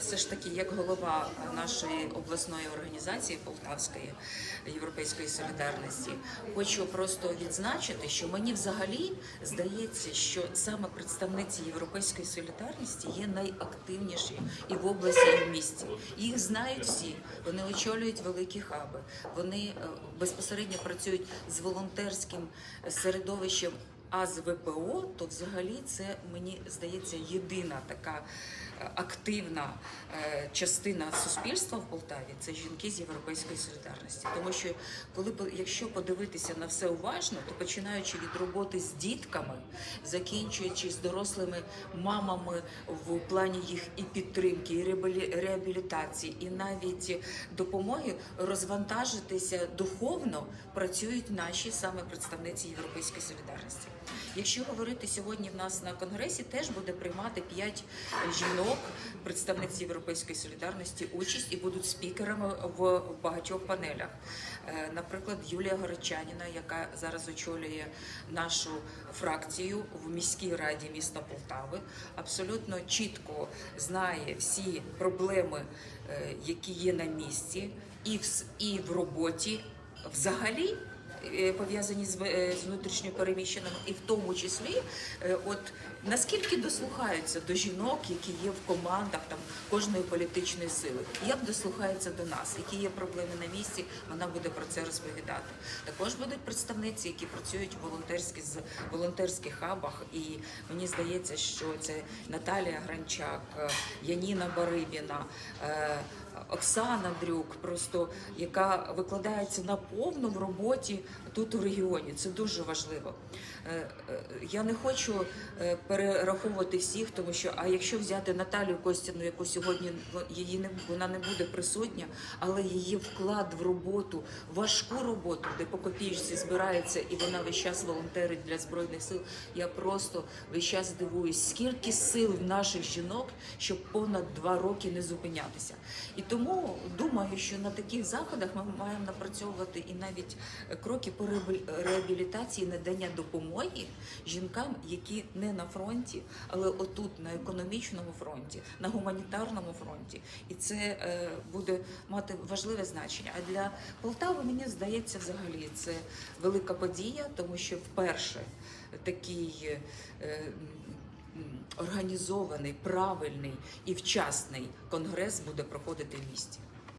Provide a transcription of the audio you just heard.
все ж таки, як голова нашої обласної організації Полтавської Європейської солідарності, хочу просто відзначити, що мені взагалі здається, що саме представниці Європейської солідарності є найактивніші і в області, і в місті. Їх знають всі. Вони очолюють великі хаби. Вони е, безпосередньо працюють з волонтерським середовищем. А з ВПО, то взагалі це мені здається єдина така е, активна е, частина суспільства в Полтаві це жінки з європейської солідарності. Тому що коли якщо подивитися на все уважно, то починаючи від роботи з дітками, закінчуючи з дорослими мамами в плані їх і підтримки, і реабілі- реабілітації, і навіть допомоги розвантажитися духовно працюють наші саме представниці європейської солідарності. Якщо говорити сьогодні в нас на конгресі, теж буде приймати п'ять жінок, представниць європейської солідарності, участь і будуть спікерами в багатьох панелях. Е, Наприклад, Юлія Горочаніна, яка зараз очолює нашу фракцію в міській раді міста Полтави, абсолютно чітко знає всі проблеми, е, які є на місці, і в, роботі взагалі пов'язані з, е, внутрішньо переміщеними, і в тому числі, е, от наскільки дослухаються до жінок, які є в командах там кожної політичної сили, як дослухаються до нас, які є проблеми на місці, вона буде про це розповідати. Також будуть представниці, які працюють волонтерські з волонтерських хабах, і мені здається, що це Наталія Гранчак, е, Яніна Барибіна. Оксана Дрюк, просто яка викладається наповну в роботі тут у регіоні. Це дуже важливо. Е, е, Я не хочу е, перераховувати всіх, тому що а якщо взяти Наталію Костяну, яку сьогодні її не вона не буде присутня, але її вклад в роботу, важку роботу, де по копійці збирається, і вона весь час волонтерить для збройних сил. Я просто весь час дивуюсь, скільки сил в наших жінок, щоб понад два роки не зупинятися. І тому думаю, що на таких заходах ми маємо напрацьовувати і навіть е, кроки по реабілітації надання допомоги жінкам, які не на фронті, але отут на економічному фронті, на гуманітарному фронті. І це е, буде мати важливе значення. А для Полтави мені здається, взагалі це велика подія, тому що вперше такий. Організований, правильний і вчасний конгрес буде проходити в місті.